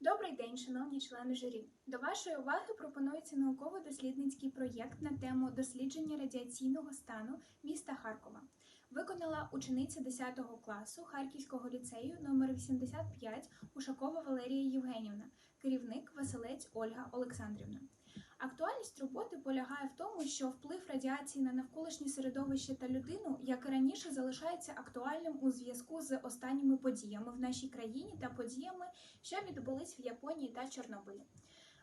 Добрий день, шановні члени журі. До вашої уваги пропонується науково-дослідницький проєкт на тему дослідження радіаційного стану міста Харкова. Виконала учениця 10 класу Харківського ліцею номер 85 Ушакова Валерія Євгенівна, керівник Василець Ольга Олександрівна. Актуальність роботи полягає в тому, що вплив радіації на навколишнє середовище та людину, як і раніше, залишається актуальним у зв'язку з останніми подіями в нашій країні та подіями, що відбулись в Японії та Чорнобилі.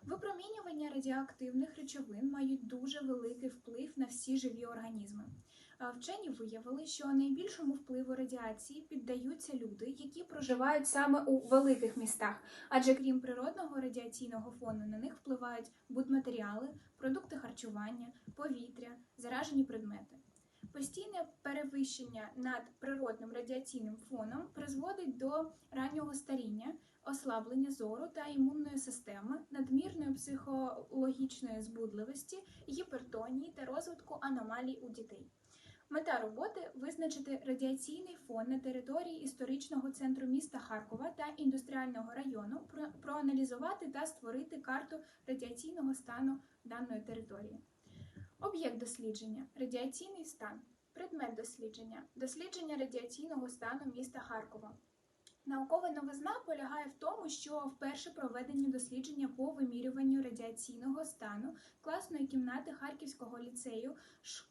Випромінювання радіоактивних речовин мають дуже великий вплив на всі живі організми. Вчені виявили, що найбільшому впливу радіації піддаються люди, які проживають саме у великих містах, адже крім природного радіаційного фону на них впливають будматеріали, продукти харчування, повітря, заражені предмети. Постійне перевищення над природним радіаційним фоном призводить до раннього старіння, ослаблення зору та імунної системи, надмірної психологічної збудливості, гіпертонії та розвитку аномалій у дітей. Мета роботи визначити радіаційний фон на території історичного центру міста Харкова та індустріального району, проаналізувати та створити карту радіаційного стану даної території. Об'єкт дослідження радіаційний стан. Предмет дослідження дослідження радіаційного стану міста Харкова. Наукова новизна полягає в тому, що вперше проведені дослідження по вимірюванню радіаційного стану класної кімнати Харківського ліцею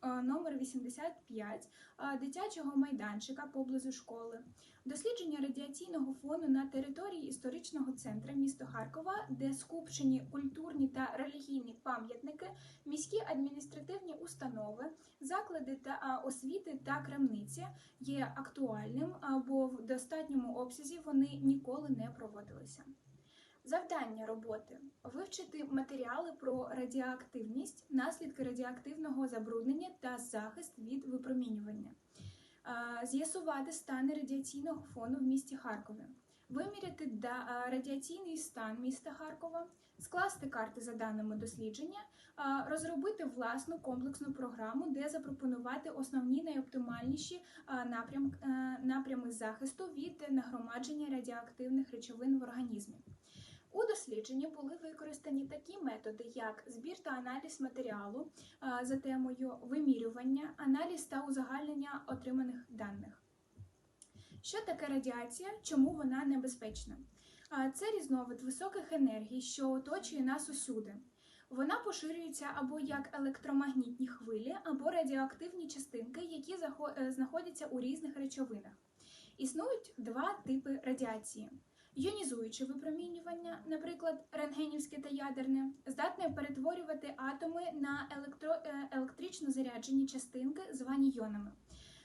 е, номер 85 е, дитячого майданчика поблизу школи. Дослідження радіаційного фону на території історичного центру міста Харкова, де скупчені культурні та релігійні пам'ятники, міські адміністративні установи, заклади та освіти та крамниці є актуальним, а, бо в достатньому обсязі вони ніколи не проводилися. Завдання роботи вивчити матеріали про радіоактивність, наслідки радіоактивного забруднення та захист від випромінювання, з'ясувати стани радіаційного фону в місті Харкові, виміряти да- радіаційний стан міста Харкова, скласти карти за даними дослідження, розробити власну комплексну програму, де запропонувати основні найоптимальніші а, напрям, е, напрями захисту від нагромадження радіоактивних речовин в організмі. У дослідженні були використані такі методи, як збір та аналіз матеріалу за темою вимірювання, аналіз та узагальнення отриманих даних. Що таке радіація? Чому вона небезпечна? Це різновид високих енергій, що оточує нас усюди. Вона поширюється або як електромагнітні хвилі, або радіоактивні частинки, які е, знаходяться у різних речовинах. Існують два типи радіації: іонізуюче випромінювання, наприклад, рентгенівське та ядерне, здатне перетворювати атоми на електро, е, електрично заряджені частинки, звані йонами.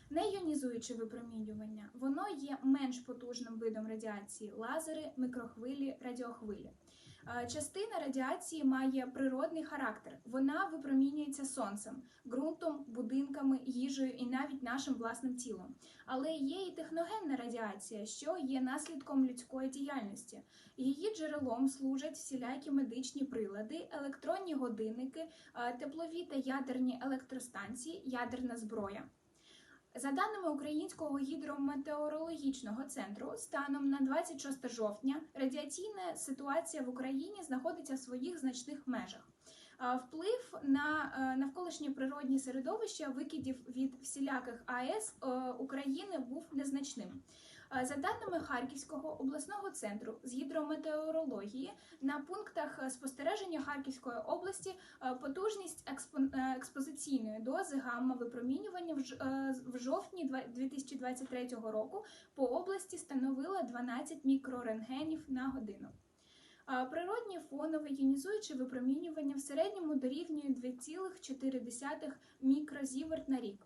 Неіонізуюче випромінювання воно є менш потужним видом радіації лазери, мікрохвилі, радіохвилі. Е, Частина радіації має природний характер. Вона випромінюється сонцем, ґрунтом, будинками, їжею і навіть нашим власним тілом. Але є і техногенна радіація, що є наслідком людської діяльності. Її джерелом служать всілякі медичні прилади, електронні годинники, е, теплові та ядерні електростанції, ядерна зброя. За даними Українського гідрометеорологічного центру, станом на 26 жовтня радіаційна ситуація в Україні знаходиться в своїх значних межах. Вплив на е, навколишнє природні середовище викидів від всіляких АЕС е, України був незначним. Е, За даними Харківського обласного центру з гідрометеорології, на пунктах е, спостереження Харківської області е, потужність експо- експозиційної дози гамма-випромінювання в ж- е, в жовтні 2023 року по області становила 12 мікрорентгенів на годину. А Природнє фонове іонізуюче випромінювання в середньому дорівнює 2,4 мікрозіверт на рік.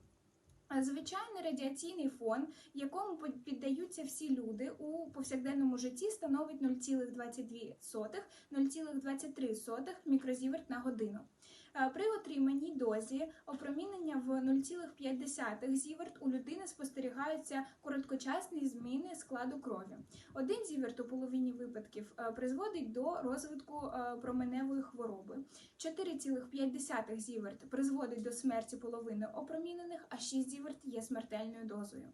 Звичайний радіаційний фон, якому під- піддаються всі люди у повсякденному житті, становить 0,22-0,23 мікрозіверт на годину. Е, При отриманій дозі опромінення в 0,5 зіверт у людини спостерігаються короткочасні зміни складу крові. Один зіверт у половині випадків е, призводить до розвитку е, променевої хвороби. 4,5 зіверт призводить до смерті половини опромінених, а 6 зіверт є смертельною дозою.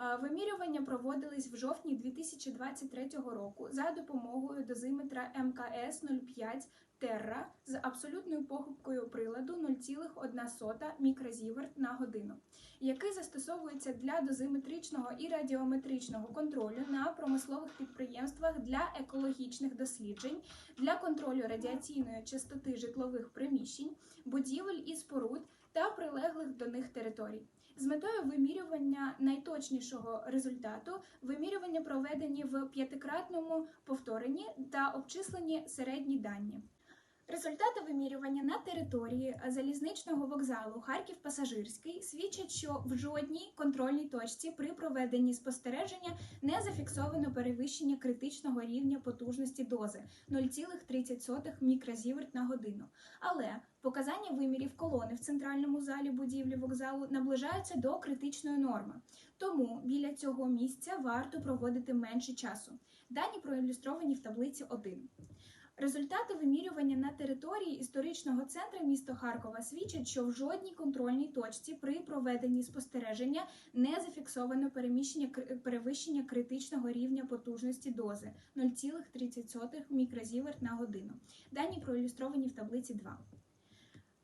Е, Вимірювання проводились в жовтні 2023 року за допомогою дозиметра МКС 05 Терра з абсолютною похибкою приладу 0,1 мікрозіверт на годину, який застосовується для дозиметричного і радіометричного контролю на промислових підприємствах для екологічних досліджень, для контролю радіаційної частоти житлових приміщень, будівель і споруд та прилеглих до них територій. З метою вимірювання найточнішого результату вимірювання проведені в п'ятикратному повторенні та обчислені середні дані. Результати вимірювання на території залізничного вокзалу Харків Пасажирський свідчать, що в жодній контрольній точці при проведенні спостереження не зафіксовано перевищення критичного рівня потужності дози 0,30 мікрозіверт на годину. Але показання вимірів колони в центральному залі будівлі вокзалу наближаються до критичної норми. Тому біля цього місця варто проводити менше часу. Дані проілюстровані в таблиці 1. Результати вимірювання на території історичного центру міста Харкова свідчать, що в жодній контрольній точці при проведенні спостереження не зафіксовано переміщення перевищення критичного рівня потужності дози 0,30 мікрозіверт на годину. Дані проілюстровані в таблиці 2.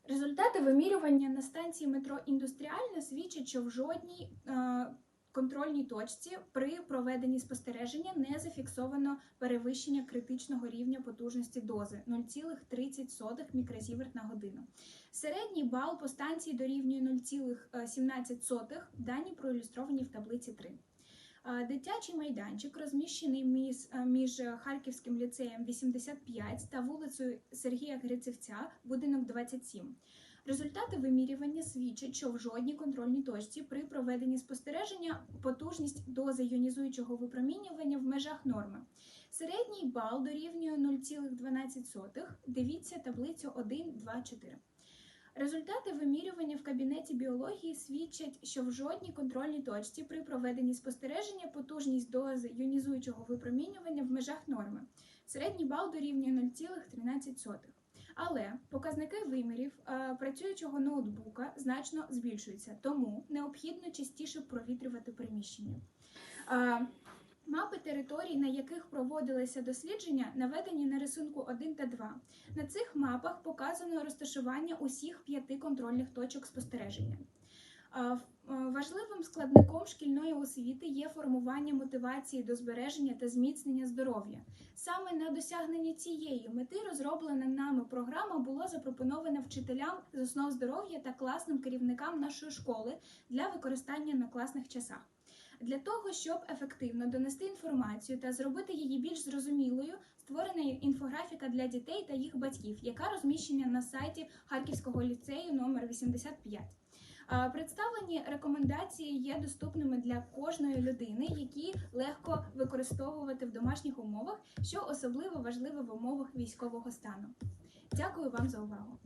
Результати вимірювання на станції метро індустріальна свідчать, що в жодній е, контрольній точці при проведенні спостереження не зафіксовано перевищення критичного рівня потужності дози 0,30 мікрозіверт на годину. Середній бал по станції дорівнює 0,17, дані проілюстровані в таблиці 3. Е, Дитячий майданчик розміщений між, між Харківським ліцеєм 85 та вулицею Сергія Грицевця, будинок 27. Результати вимірювання свідчать, що в жодній контрольній точці при проведенні спостереження потужність дози іонізуючого випромінювання в межах норми. Середній бал дорівнює 0,12. Дивіться таблицю 1, 2, 4. Результати вимірювання в кабінеті біології свідчать, що в жодній контрольній точці при проведенні спостереження потужність дози іонізуючого випромінювання в межах норми. Середній бал дорівнює 0,13. Але показники вимірів е, працюючого ноутбука значно збільшуються, тому необхідно частіше провітрювати приміщення. Е, Мапи територій, на яких проводилися дослідження, наведені на рисунку 1 та 2. На цих мапах показано розташування усіх п'яти контрольних точок спостереження. Е, Важливим складником шкільної освіти є формування мотивації до збереження та зміцнення здоров'я. Саме на досягнення цієї мети розроблена нами програма була запропонована вчителям з основ здоров'я та класним керівникам нашої школи для використання на класних часах. Для того, щоб ефективно донести інформацію та зробити її більш зрозумілою, створена інфографіка для дітей та їх батьків, яка розміщена на сайті Харківського ліцею номер 85. Представлені рекомендації є доступними для кожної людини, які легко використовувати в домашніх умовах, що особливо важливо в умовах військового стану. Дякую вам за увагу.